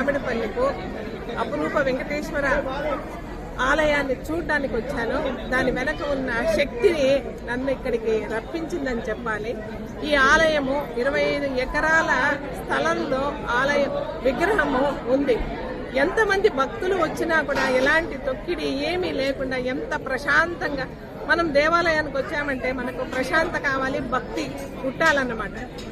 మామిడిపల్లికు అపురూప వెంకటేశ్వర ఆలయాన్ని చూడడానికి వచ్చాను. దాని వెనక ఉన్న శక్తిని నన్ను ఇక్కడికి రప్పించిందని చెప్పాలి. ఈ ఆలయము ఇరవై ఐదు ఎకరాల స్థలంలో ఆలయ విగ్రహము ఉంది. ఎంతమంది భక్తులు వచ్చినా కూడా ఎలాంటి తొక్కిడి ఏమీ లేకుండా ఎంత ప్రశాంతంగా మనం దేవాలయానికి వచ్చామంటే మనకు ప్రశాంత కావాలి భక్తి పుట్టాలన్నమాట.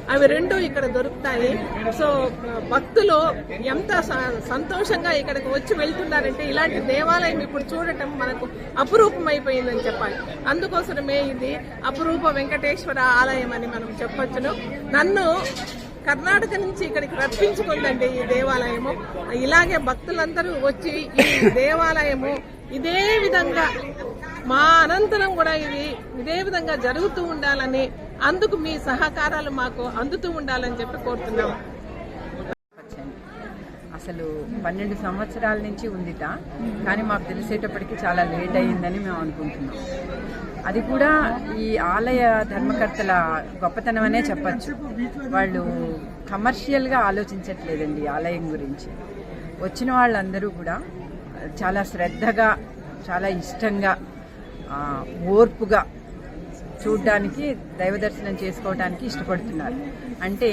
అవి రెండు ఇక్కడ దొరుకుతాయి. సో భక్తులు ఎంత స- సంతోషంగా ఇక్కడికి వచ్చి వెళ్తున్నారంటే ఇలాంటి దేవాలయం ఇప్పుడు చూడటం మనకు అపురూపం అయిపోయిందని చెప్పాలి. అందుకోసమే ఇది అపురూప వెంకటేశ్వర ఆలయం అని మనం చెప్పొచ్చును. నన్ను కర్ణాటక నుంచి ఇక్కడికి రప్పించుకుందండి ఈ దేవాలయము. ఇలాగే భక్తులందరూ వచ్చి ఈ దేవాలయము ఇదే విధంగా మా అనంతరం కూడా ఇది ఇదే విధంగా జరుగుతూ ఉండాలని అందుకు మీ సహకారాలు మాకు అందుతూ ఉండాలని చెప్పి కోరుతున్నాం. అసలు పన్నెండు సంవత్సరాల నుంచి ఉందిట కానీ మాకు తెలిసేటప్పటికి చాలా లేట్ అయ్యిందని మేము అనుకుంటున్నాం. అది కూడా ఈ ఆలయ ధర్మకర్తల గొప్పతనం అనే చెప్పచ్చు. వాళ్ళు కమర్షియల్గా ఆలోచించట్లేదండి ఆలయం గురించి. వచ్చిన వాళ్ళందరూ కూడా చాలా శ్రద్ధగా చాలా ఇష్టంగా ఓర్పుగా చూడ్డానికి దైవ దర్శనం చేసుకోవడానికి ఇష్టపడుతున్నారు. అంటే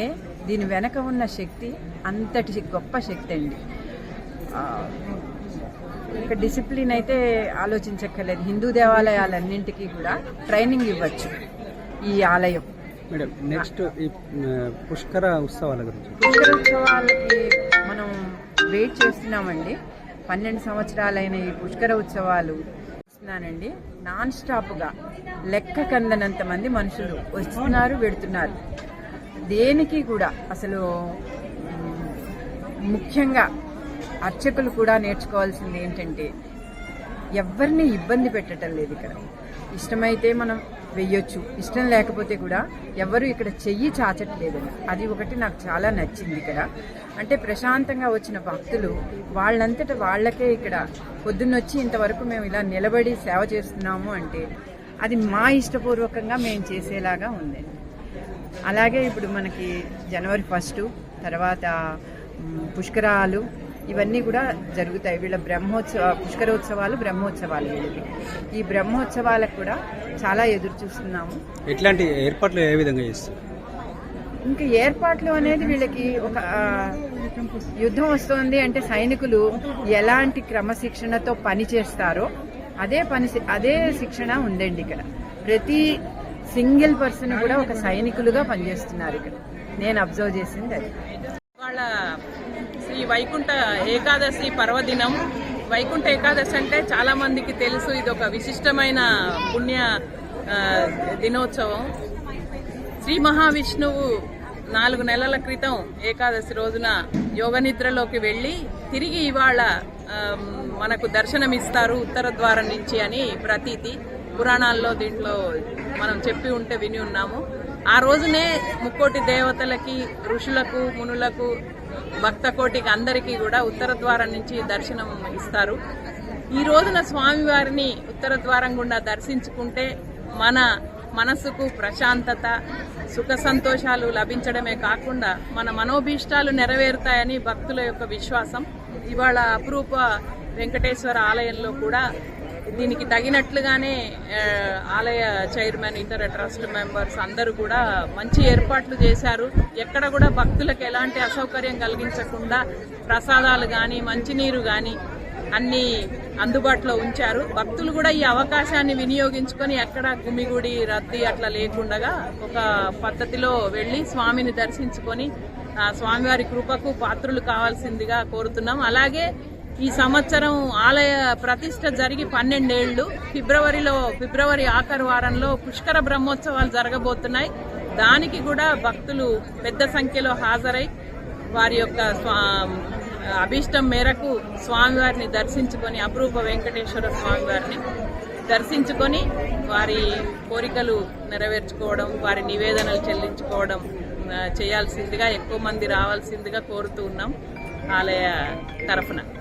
దీని వెనక ఉన్న శక్తి అంతటి గొప్ప శక్తి అండి. ఇక డిసిప్లిన్ అయితే ఆలోచించక్కర్లేదు. హిందూ దేవాలయాలన్నింటికీ కూడా ట్రైనింగ్ ఇవ్వచ్చు ఈ ఆలయం. మేడం నెక్స్ట్ ఈ పుష్కర ఉత్సవాల గురించి. పుష్కర ఉత్సవాలకి మనం వెయిట్ చేస్తున్నామండి. పన్నెండు సంవత్సరాలైన ఈ పుష్కర ఉత్సవాలు చూస్తున్నానండి. నాన్ స్టాప్గా లెక్క కందనంత మంది మనుషులు వస్తున్నారు వెడుతున్నారు. దేనికి కూడా అసలు ముఖ్యంగా అర్చకులు కూడా నేర్చుకోవాల్సింది ఏంటంటే ఎవరిని ఇబ్బంది పెట్టడం లేదు ఇక్కడ. ఇష్టమైతే మనం వెయ్యొచ్చు. ఇష్టం లేకపోతే కూడా ఎవరు ఇక్కడ చెయ్యి చాచట్లేదని. అది ఒకటి నాకు చాలా నచ్చింది ఇక్కడ. అంటే ప్రశాంతంగా వచ్చిన భక్తులు వాళ్ళంతట వాళ్ళకే ఇక్కడ పొద్దున్నొచ్చి ఇంతవరకు మేము ఇలా నిలబడి సేవ చేస్తున్నాము అంటే అది మా ఇష్టపూర్వకంగా మేము చేసేలాగా ఉంది. అలాగే ఇప్పుడు మనకి జనవరి ఫస్ట్ తర్వాత పుష్కరాలు ఇవన్నీ కూడా జరుగుతాయి. వీళ్ళ బ్రహ్మోత్సవ పుష్కరోత్సవాలు బ్రహ్మోత్సవాలు వీళ్ళకి ఈ బ్రహ్మోత్సవాలకు కూడా చాలా ఎదురు చూస్తున్నాము. ఎట్లాంటి ఏర్పాట్లు ఏ విధంగా చేస్తారు? ఇంకా ఏర్పాట్లు అనేది వీళ్ళకి ఒక యుద్ధం వస్తోంది అంటే సైనికులు ఎలాంటి క్రమశిక్షణతో పని చేస్తారో అదే పని అదే శిక్షణ ఉందండి ఇక్కడ. ప్రతి సింగిల్ పర్సన్ కూడా ఒక సైనికులుగా పనిచేస్తున్నారు ఇక్కడ. నేను అబ్జర్వ్ చేసింది అది. వాళ్ళ ఈ వైకుంఠ ఏకాదశి పర్వదినం. వైకుంఠ ఏకాదశి అంటే చాలా మందికి తెలుసు ఇది ఒక విశిష్టమైన పుణ్య దినోత్సవం. శ్రీ మహావిష్ణువు నాలుగు నెలల క్రితం ఏకాదశి రోజున యోగ నిద్రలోకి వెళ్ళి తిరిగి ఇవాళ మనకు దర్శనమిస్తారు ఉత్తర ద్వారం నుంచి అని ప్రతీతి. పురాణాల్లో దీంట్లో మనం చెప్పి ఉంటే విని ఉన్నాము. ఆ రోజునే ముక్కోటి దేవతలకి ఋషులకు మునులకు భక్త కోటికి అందరికీ కూడా ఉత్తర ద్వారం నుంచి దర్శనం ఇస్తారు. ఈ రోజున స్వామివారిని ఉత్తర ద్వారం గుండా దర్శించుకుంటే మన మనసుకు ప్రశాంతత సుఖ సంతోషాలు లభించడమే కాకుండా మన మనోభీష్టాలు నెరవేరుతాయని భక్తుల యొక్క విశ్వాసం. ఇవాళ అపురూప వెంకటేశ్వర ఆలయంలో కూడా దీనికి తగినట్లుగానే ఆలయ చైర్మన్ ఇతర ట్రస్ట్ మెంబర్స్ అందరూ కూడా మంచి ఏర్పాట్లు చేశారు. ఎక్కడ కూడా భక్తులకు ఎలాంటి అసౌకర్యం కలిగించకుండా ప్రసాదాలు కానీ మంచినీరు కానీ అన్ని అందుబాటులో ఉంచారు. భక్తులు కూడా ఈ అవకాశాన్ని వినియోగించుకొని ఎక్కడ గుమిగుడి రద్దీ అట్లా లేకుండా ఒక పద్ధతిలో వెళ్ళి స్వామిని దర్శించుకొని స్వామివారి కృపకు పాత్రులు కావాల్సిందిగా కోరుతున్నాం. అలాగే ఈ సంవత్సరం ఆలయ ప్రతిష్ట జరిగి పన్నెండేళ్ళు ఫిబ్రవరిలో ఫిబ్రవరి ఆఖరు వారంలో పుష్కర బ్రహ్మోత్సవాలు జరగబోతున్నాయి. దానికి కూడా భక్తులు పెద్ద సంఖ్యలో హాజరై వారి యొక్క స్వా అభీష్టం మేరకు స్వామివారిని దర్శించుకొని అపురూప వెంకటేశ్వర స్వామివారిని దర్శించుకొని వారి కోరికలు నెరవేర్చుకోవడం వారి నివేదనలు చెల్లించుకోవడం చేయాల్సిందిగా ఎక్కువ మంది రావాల్సిందిగా కోరుతూ ఉన్నాం ఆలయ తరఫున.